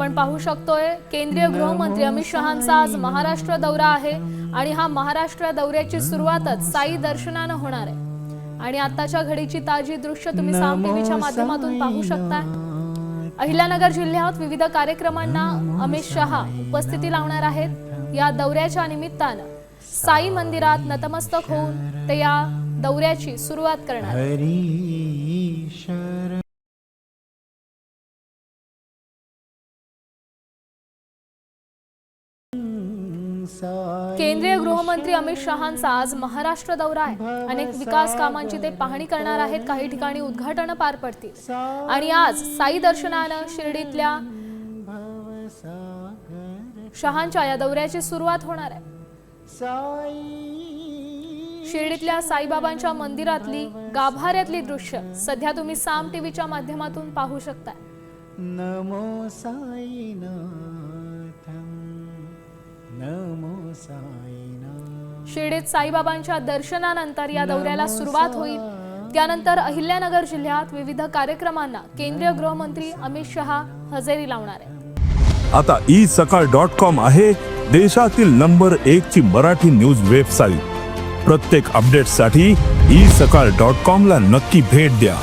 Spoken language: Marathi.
आपण पाहू शकतोय केंद्रीय गृहमंत्री अमित शहांचा आज महाराष्ट्र दौरा आहे आणि हा महाराष्ट्र दौऱ्याची सुरुवातच साई दर्शनानं होणार आहे. आणि आताच्या घडीची ताजी दृश्य तुम्ही साम टीव्हीच्या माध्यमातून पाहू शकताय. अहिल्यानगर जिल्ह्यात विविध कार्यक्रमांना अमित शहा उपस्थिती लावणार आहेत. या दौऱ्याच्या निमित्तानं साई मंदिरात नतमस्तक होऊन ते या दौऱ्याची सुरुवात करणार केंद्रीय गृहमंत्री अमित शहांचा आज महाराष्ट्र दौरा आहे. अनेक विकास कामांची ते पाहणी करणार आहेत. काही ठिकाणी उद्घाटन पार पडतील. आणि आज साई दर्शनानं शिर्डीतल्या शहांच्या या दौऱ्याची सुरुवात होणार आहे. साई शिर्डीतल्या साईबाबांच्या मंदिरातली गाभाऱ्यातली दृश्य सध्या तुम्ही साम टीव्हीच्या माध्यमातून पाहू शकता नमो साईनाथं शिर्डीत साईबाबांच्या दर्शनानंतर या दौऱ्याला सुरुवात होईल. त्यानंतर अहिल्यानगर जिल्ह्यात विविध कार्यक्रमांना केंद्रीय गृहमंत्री अमित शहा हजेरी लावणार आहेत. आता ई सकाळ डॉट कॉम आहे देशातील नंबर एक ची मराठी न्यूज वेबसाईट. प्रत्येक अपडेटसाठी ई सकाळ डॉट कॉम ला नक्की भेट द्या.